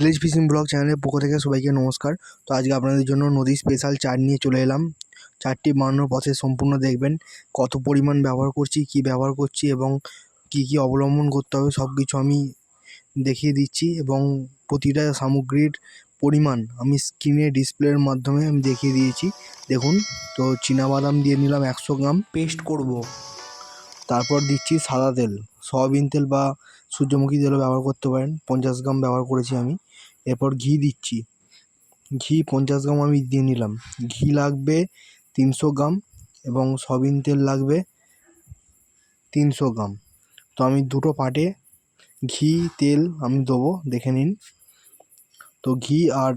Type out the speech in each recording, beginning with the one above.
Village fishing blog চ্যানেলের পক্ষ থেকে সবাইকে নমস্কার। তো আজকে আপনাদের জন্য নদী স্পেশাল চার নিয়ে চলে এলাম। চারটি বানানোর পথে সম্পূর্ণ দেখবেন। কত পরিমাণ ব্যবহার করছি, কি ব্যবহার করছি এবং কি কি অবলম্বন করতে হবে সব কিছু আমি দেখিয়ে দিচ্ছি এবং প্রতিটা সামগ্রীর পরিমাণ আমি স্ক্রিনে ডিসপ্লের মাধ্যমে আমি দেখিয়ে দিয়েছি। দেখুন, তো বাদাম দিয়ে নিলাম একশো গ্রাম। পেস্ট করব। তারপর দিচ্ছি সাদা তেল। সয়াবিন তেল বা সূর্যমুখী তেলও ব্যবহার করতে পারেন। পঞ্চাশ গ্রাম ব্যবহার করেছি আমি। এরপর ঘি দিচ্ছি। ঘি পঞ্চাশ গ্রাম আমি দিয়ে নিলাম। ঘি লাগবে তিনশো গ্রাম এবং সয়াবিন তেল লাগবে তিনশো গ্রাম। তো আমি দুটো পাটে ঘি, তেল আমি দেবো, দেখে নিন। তো ঘি আর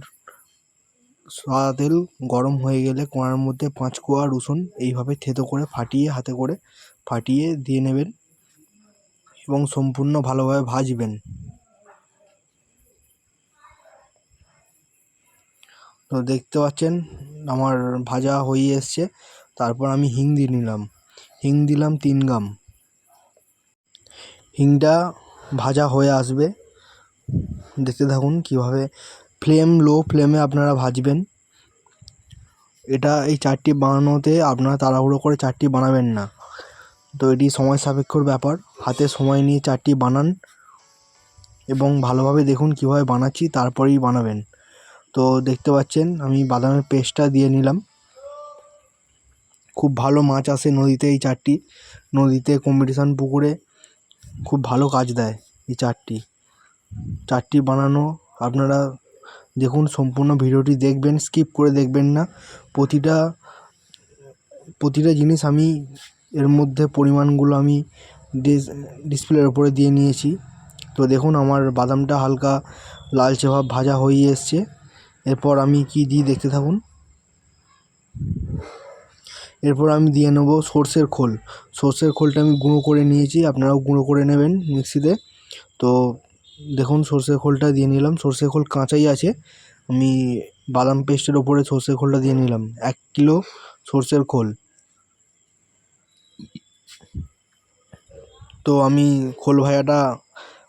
সাদা তেল গরম হয়ে গেলে কড়ার মধ্যে পাঁচ কোয়া রসুন এইভাবে থেতো করে ফাটিয়ে, হাতে করে ফাটিয়ে দিয়ে নেবেন এবং সম্পূর্ণ ভালোভাবে ভাজবেন। তো দেখতে পাচ্ছেন, আমার ভাজা হয়ে এসছে। তারপর আমি হিং দিয়ে নিলাম। হিং দিলাম তিন গ্রাম হিংটা ভাজা হয়ে আসবে। দেখতে থাকুন কীভাবে ফ্লেম, লো ফ্লেমে আপনারা ভাজবেন। এটা এই চারটি বানানোতে আপনারা তাড়াহুড়ো করে চারটি বানাবেন না। তো এটি সময় সাপেক্ষর ব্যাপার। হাতে সময় নিয়ে চারটি বানান এবং ভালোভাবে দেখুন কীভাবে বানাচ্ছি, তারপরেই বানাবেন। তো দেখতে পাচ্ছেন, আমি বাদামের পেস্টটা দিয়ে নিলাম। খুব ভালো মাছ আসে নদীতে এই চারটি। নদীতে কম্পিটিশান পুকুরে খুব ভালো কাজ দেয় এই চারটি। চারটি বানানো, আপনারা দেখুন সম্পূর্ণ ভিডিওটি দেখবেন স্কিপ করে দেখবেন না। প্রতিটা প্রতিটা জিনিস আমি এর মধ্যে পরিমাণগুলো আমি ডিস ডিসপ্লের ওপরে দিয়ে নিয়েছি। তো দেখুন আমার বাদামটা হালকা লালচে ভাব ভাজা হয়ে এসছে। এরপর আমি কি দিই দেখতে থাকুন। এরপর আমি দিয়ে নেব সর্ষের খোল। সর্ষের খোলটা আমি গুঁড়ো করে নিয়েছি, আপনারাও গুঁড়ো করে নেবেন মিক্সিতে। তো দেখুন, সর্ষের খোলটা দিয়ে নিলাম। সর্ষের খোল কাঁচাই আছে। আমি বাদাম পেস্টের ওপরে সর্ষের খোলটা দিয়ে নিলাম। এক কিলো সর্ষের খোল। তো আমি খোল ভাজাটা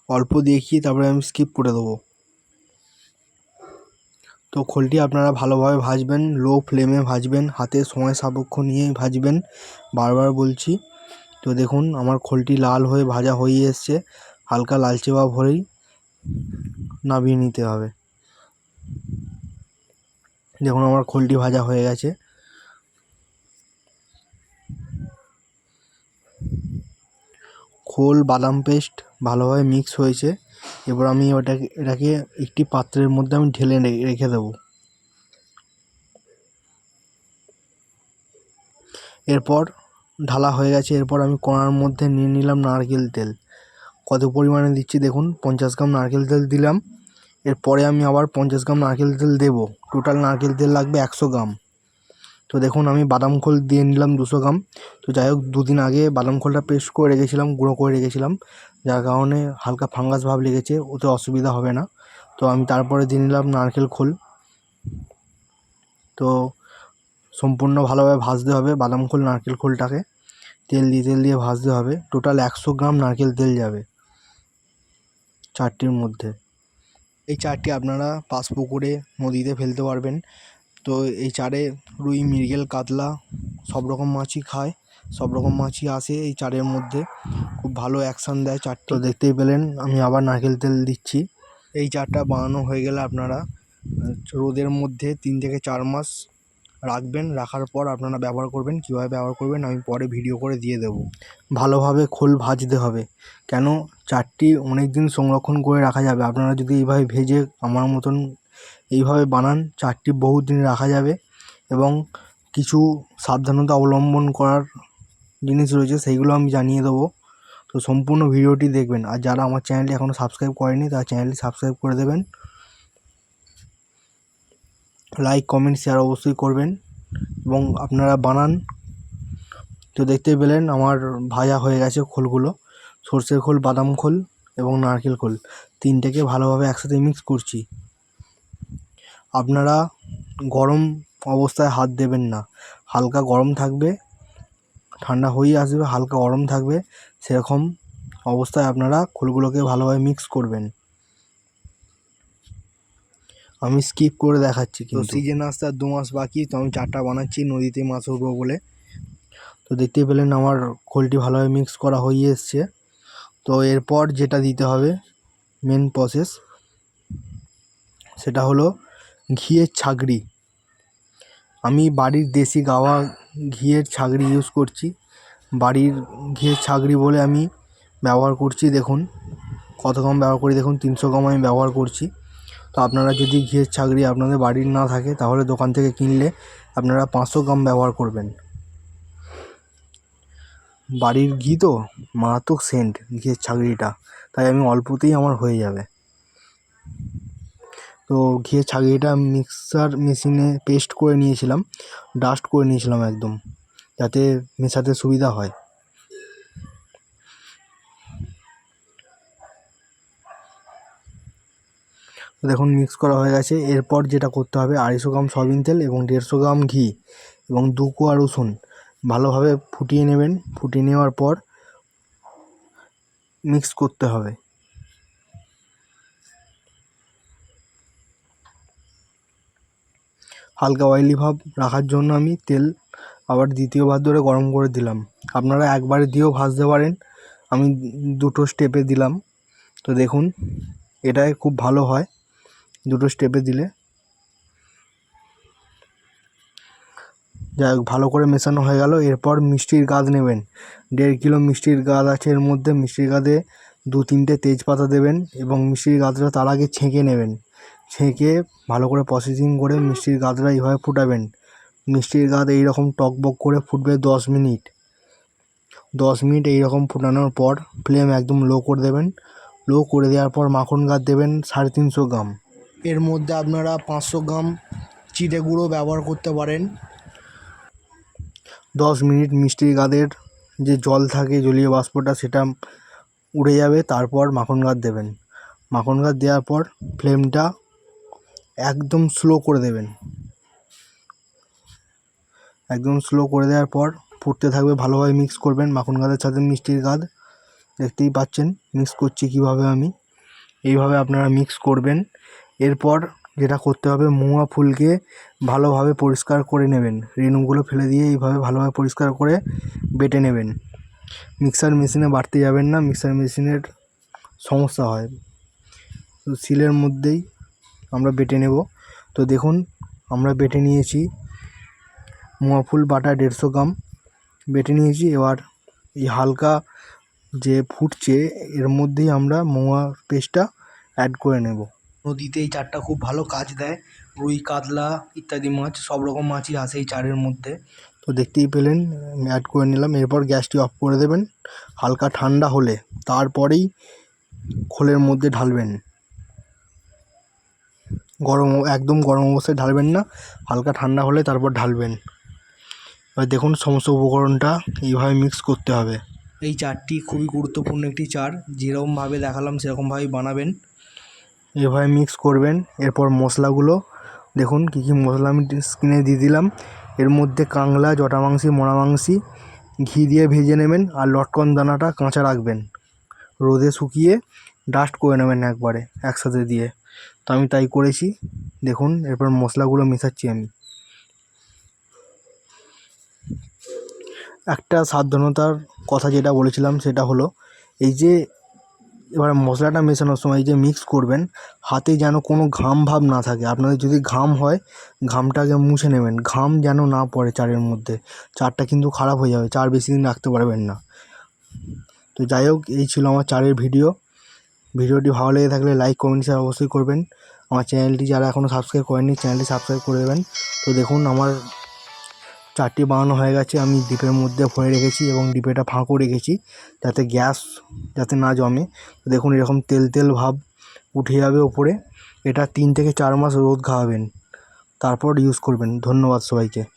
অল্প দেখিয়ে তারপরে আমি স্কিপ করে দেবো। তো খোলটি আপনারা ভালোভাবে ভাজবেন লো ফ্লেমে ভাজবেন, হাতে সময় সাপেক্ষ নিয়ে ভাজবেন। বারবার বলছি, তো দেখুন আমার খোলটি লাল হয়ে ভাজা হয়ে এসছে, হালকা লালচে ভাব হলেই নামিয়ে নিতে হবে। দেখুন আমার খোলটি ভাজা হয়ে গেছে। খোল বাদাম পেস্ট ভালোভাবে মিক্স হয়েছে। এবার আমি ওটাকে, এটাকে একটি পাত্রের মধ্যে আমি ঢেলে রেখে দেবো। এরপর ঢালা হয়ে গেছে, এরপর আমি কড়ার মধ্যে নিয়ে নিলাম নারকেল তেল। কত পরিমাণে দিচ্ছি দেখুন, পঞ্চাশ গ্রাম নারকেল তেল দিলাম। এরপরে আমি আবার পঞ্চাশ গ্রাম নারকেল তেল দেবো। টোটাল নারকেল তেল লাগবে একশো গ্রাম। তো দেখুন, আমি বাদাম খোল দিয়ে নিলাম দুশো গ্রাম। তো যাই হোক, দুদিন আগে বাদাম খোলটা পেস্ট করে রেখেছিলাম, গুঁড়ো করে রেখেছিলাম। যার কারণে হালকা ফাঙ্গাস ভাব লেগেছে, ওতে অসুবিধা হবে না। তো আমি তারপরে দিয়ে নিলাম নারকেল খোল। তো সম্পূর্ণ ভালোভাবে ভাজতে হবে বাদাম খোল, নারকেল খোলটাকে। তেল দিয়ে তেল দিয়ে ভাজতে হবে। টোটাল একশো গ্রাম নারকেল তেল যাবে চারটির মধ্যে। এই চারটি আপনারা পাশ পুকুরে নদীতে ফেলতে পারবেন। তো এই চারে রুই, মৃগেল, কাতলা সব রকম মাছই খায়। সব রকম মাছই আসে এই চারের মধ্যে। খুব ভালো অ্যাকশান দেয় চারটি। দেখতেই পেলেন, আমি আবার নারকেল তেল দিচ্ছি। এই চারটা বানানো হয়ে গেলে আপনারা রোদের মধ্যে তিন থেকে চার মাস রাখবেন। রাখার পর আপনারা ব্যবহার করবেন। কীভাবে ব্যবহার করবেন, আমি পরে ভিডিও করে দিয়ে দেবো। ভালোভাবে খোল ভাজতে হবে। কেন? চারটি অনেক দিন সংরক্ষণ করে রাখা যাবে। আপনারা যদি এইভাবে ভেজে আমার মতন এইভাবে বানান, চারটি বহু দিন রাখা যাবে। এবং কিছু সাবধানতা অবলম্বন করার জিনিস রয়েছে, সেইগুলো আমি জানিয়ে দেবো। তো সম্পূর্ণ ভিডিওটি দেখবেন। আর যারা আমার চ্যানেলটি এখনও সাবস্ক্রাইব করেনি, তারা চ্যানেলটি সাবস্ক্রাইব করে দেবেন। লাইক, কমেন্ট, শেয়ার অবশ্যই করবেন। এবং আপনারা বানান। তো দেখতে পেলেন, আমার ভাজা হয়ে গেছে খোলগুলো। সর্ষের খোল, বাদাম খোল এবং নারকেল খোল। তিনটেকে ভালোভাবে একসাথে মিক্স করছি। আপনারা গরম অবস্থায় হাত দেবেন না। হালকা গরম থাকবে। ঠান্ডা হয়ে আসবে হালকা গরম থাকবে সেরকম অবস্থায় আপনারা খোলগুলোকে ভালোভাবে মিক্স করবেন। আমি স্কিপ করে দেখাচ্ছি কিন্তু। সিজন আসতে আর দু মাস বাকি তো আমি চারটা বানাচ্ছি নদীতে মাছ উঠবো বলে। তো দেখতে পেলেন আমার খোলটি ভালোভাবে মিক্স করা হয়ে এসছে। তো এরপর যেটা দিতে হবে মেন প্রসেস সেটা হলো ঘিয়ের ছাগড়ি আমি বাড়ির দেশি গাওয়া ঘিয়ের ছাগড়ি ইউজ করছি। বাড়ির ঘিয়ের ছাগড়ি বলে আমি ব্যবহার করছি, দেখুন। কত গ্রাম ব্যবহার করি, দেখুন, তিনশো গ্রাম আমি ব্যবহার করছি। তো আপনারা যদি ঘিয়ের ছাগড়ি আপনাদের বাড়ির না থাকে, তাহলে দোকান থেকে কিনলে আপনারা পাঁচশো গ্রাম ব্যবহার করবেন। বাড়ির ঘি তো মারাত্মক সেন্ট ঘিয়ের ছাগড়িটা। তাই আমি অল্পতেই আমার হয়ে যাবে। তো ঘিয়ে ছাগড়িটা মিক্সার মেশিনে পেস্ট করে নিয়েছিলাম ডাস্ট করে নিয়েছিলাম একদম, যাতে মেশাতে সুবিধা হয়। দেখুন মিক্স করা হয়ে গেছে। এরপর যেটা করতে হবে, আড়াইশো গ্রাম সয়াবিন তেল এবং দেড়শো গ্রাম ঘি এবং দু কোয়া রসুন। ভালোভাবে ফুটিয়ে নেবেন। ফুটিয়ে নেওয়ার পর মিক্স করতে হবে। হালকা অয়েলি ভাব রাখার জন্য আমি তেল আবার দ্বিতীয়বার ধরে গরম করে দিলাম। আপনারা একবারে দিয়েও ভাজতে পারেন। আমি দুটো স্টেপে দিলাম। তো দেখুন, এটাই খুব ভালো হয় দুটো স্টেপে দিলে। যাই হোক ভালো করে মেশানো হয়ে গেল। এরপর মিষ্টির গাছ নেবেন। দেড় কিলো মিষ্টির গাছ আছে এর মধ্যে। মিষ্টির গাছে দু তিনটে তেজপাতা দেবেন এবং মিষ্টির গাছটা তার আগে ছেঁকে নেবেন। ছেঁকে ভালো করে প্রসেসিং করে মিষ্টির গাছটা এইভাবে ফুটাবেন। মিষ্টির গাছ এইরকম টকবক করে ফুটবে দশ মিনিট। দশ মিনিট এইরকম ফুটানোর পর ফ্লেম একদম লো করে দেবেন। লো করে দেওয়ার পর মাখন গাছ দেবেন সাড়ে তিনশো গ্রাম। এর মধ্যে আপনারা পাঁচশো গ্রাম চিড়ে গুঁড়ো ব্যবহার করতে পারেন। দশ মিনিট মিষ্টির গাদের যে জল থাকে, জলীয় বাষ্পটা সেটা উড়ে যাবে, তারপর মাখন গাছ দেবেন। মাখন গাছ দেওয়ার পর ফ্লেমটা একদম স্লো করে দেবেন। একদম স্লো করে দেওয়ার পর ফুটতে থাকবে, ভালোভাবে মিক্স করবেন। মাখন গাছের সাথে মিষ্টির গাদ দেখতেই পাচ্ছেন মিক্স করছি কীভাবে আমি। এইভাবে আপনারা মিক্স করবেন। এরপর যেটা করতে হবে মুয়া ফুলকে ভালোভাবে পরিষ্কার করে নেবেন। রেণুগুলো ফেলে দিয়ে এইভাবে ভালোভাবে পরিষ্কার করে বেটে নেবেন। মিক্সার মেশিনে বাটতে যাবেন না মিক্সার মেশিনের সমস্যা হয়। তো শিলের মধ্যেই আমরা বেটে নেব। তো দেখুন, আমরা বেটে নিয়েছি মোয়া ফুল বাটা দেড়শো গ্রাম। বেটে নিয়েছি, এবার এই হালকা যে ফুটছে, এর মধ্যেই আমরা মোয়া পেস্টটা অ্যাড করে নেব। নদীতে এই চারটা খুব ভালো কাজ দেয়। রুই, কাতলা ইত্যাদি মাছ, সব রকম মাছই আসে এই চারের মধ্যে। তো দেখতেই পেলেন অ্যাড করে নিলাম। এরপর গ্যাসটি অফ করে দেবেন, হালকা ঠান্ডা হলে। তারপরেই খোলের মধ্যে ঢালবেন। গরম একদম গরম অবস্থায় ঢালবেন না হালকা ঠান্ডা হলে তারপর ঢালবেন। এবার দেখুন সমস্ত উপকরণটা এইভাবে মিক্স করতে হবে। এই চারটি খুবই গুরুত্বপূর্ণ একটি চার যেরকমভাবে দেখালাম সেরকমভাবেই বানাবেন। এভাবে মিক্স করবেন এরপর মশলাগুলো দেখুন কী কী মশলা আমি স্ক্রিনে দিয়ে দিলাম। এর মধ্যে কাংলা জটা মাংসি মোড়া মাংসি ঘি দিয়ে ভেজে নেবেন আর লটকন দানাটা কাঁচা রাখবেন। রোদে শুকিয়ে ডাস্ট করে নেবেন একবারে একসাথে দিয়ে। তো আমি তাই করেছি। দেখুন, এরপর মশলাগুলো মেশাচ্ছি আমি। একটা সাবধানতার কথা যেটা বলেছিলাম, সেটা হলো, এই যে এবার মশলাটা মেশানোর সময় যে মিক্স করবেন, হাতে যেন কোনো ঘাম ভাব না থাকে। আপনাদের যদি ঘাম হয় ঘামটাকে মুছে নেবেন। ঘাম যেন না পড়ে চারের মধ্যে। চারটা কিন্তু খারাপ হয়ে যাবে, চার বেশি দিন রাখতে পারবেন না। তো যাই হোক, এই ছিল আমার চারের ভিডিও ভিডিওটি ভালো লেগে থাকলে লাইক কমেন্ট শেয়ার অবশ্যই করবেন। আমার চ্যানেলটি যারা এখনও সাবস্ক্রাইব করেননি, চ্যানেলটি সাবস্ক্রাইব করে দেবেন। তো দেখুন, আমার চারটি বানানো হয়ে গেছে। আমি ডিপের মধ্যে ভরে রেখেছি এবং ডিপেটা ফাঁকও রেখেছি যাতে গ্যাস যাতে না জমে। তো দেখুন, এরকম তেল তেল ভাব উঠে যাবে ওপরে। এটা তিন থেকে চার মাস রোদ খাওয়াবেন। তারপর ইউজ করবেন। ধন্যবাদ সবাইকে।